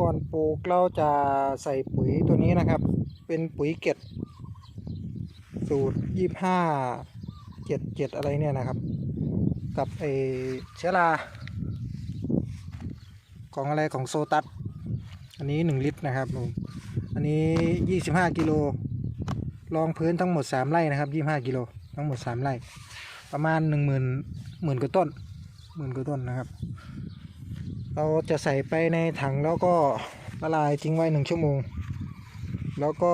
ก่อนปลูกเราจะใส่ปุ๋ยตัวนี้นะครับ เป็นปุ๋ยเก็ดสูตรยี่ห้าเจ็ดเจ็ดอะไรเนี่ยนะครับ กับไอเชื้อราของอะไรของโซตัสอันนี้หนึ่งลิตรนะครับผมอันนี้ยี่สิบห้ากิโลรองพื้นทั้งหมดสามไร่นะครับยี่ห้ากิโลทั้งหมดสามไร่ ประมาณหนึ่งหมื่นหมื่นกว่าต้นหมื่นกว่าต้นนะครับ เราจะใส่ไปในถังแล้วก็ละลายทิ้งไว้หนึ่งชั่วโมง แล้วก็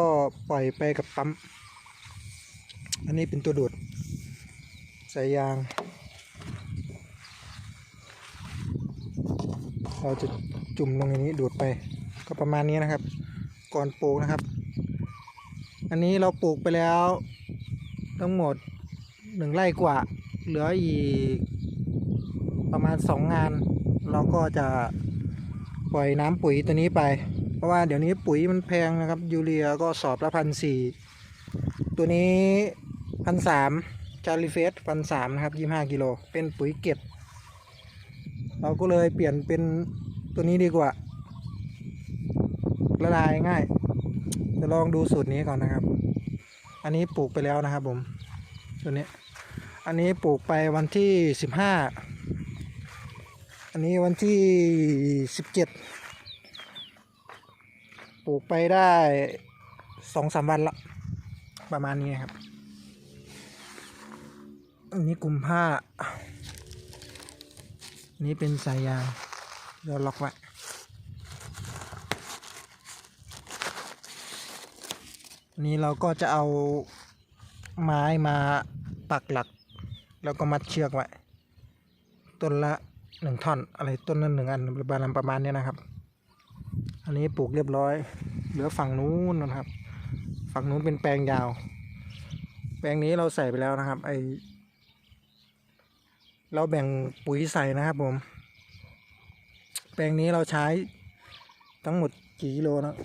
ปล่อยไปกับปั๊ม อันนี้เป็นตัวดูด ใส่ยาง เราจะจุ่มลงในนี้ดูดไป ก็ประมาณนี้นะครับ ก่อนปลูกนะครับ อันนี้เราปลูกไปแล้ว ทั้งหมดหนึ่งไร่กว่า เหลืออีกประมาณสองงาน เราก็จะปล่อยน้ำปุ๋ยตัวนี้ไป เพราะว่าเดี๋ยวนี้ปุ๋ยมันแพงนะครับ ยูเรียก็สอบละพันสี่ตัวนี้พันสามจาริเฟสพันสามนะครับยี่ห้ากิโลเป็นปุ๋ยเก็บ เราก็เลยเปลี่ยนเป็นตัวนี้ดีกว่า ละลายง่าย จะลองดูสูตรนี้ก่อนนะครับ อันนี้ปลูกไปแล้วนะครับผม ตัวนี้ อันนี้ปลูกไปวันที่สิบห้า อันนี้วันที่สิบเจ็ดปลูกไปได้สองสามวันละประมาณนี้ครับ อันนี้กลุ่มผ้าอันนี้เป็นสายยางเราล็อกไว้อันนี้เราก็จะเอาไม้มาปักหลัก แล้วก็มัดเชือกไว้ต้นละ หนึ่งท่อนอะไรต้นละหนึ่งอันประมาณประมาณเนี้ยนะครับ อันนี้ปลูกเรียบร้อย เหลือฝั่งนู้นนะครับ ฝั่งนู้นเป็นแปลงยาว แปลงนี้เราใส่ไปแล้วนะครับ ไอเราแบ่งปุ๋ยใส่นะครับผม แปลงนี้เราใช้ทั้งหมดกี่กิโลนะ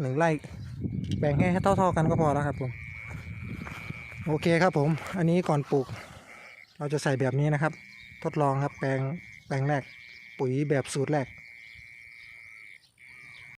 หนึ่งไร่แบ่งให้เท่าๆกันก็พอแล้วครับผม โอเคครับผม อันนี้ก่อนปลูก เราจะใส่แบบนี้นะครับ ทดลองครับแปลงแปลงแรกปุ๋ยแบบสูตรแรก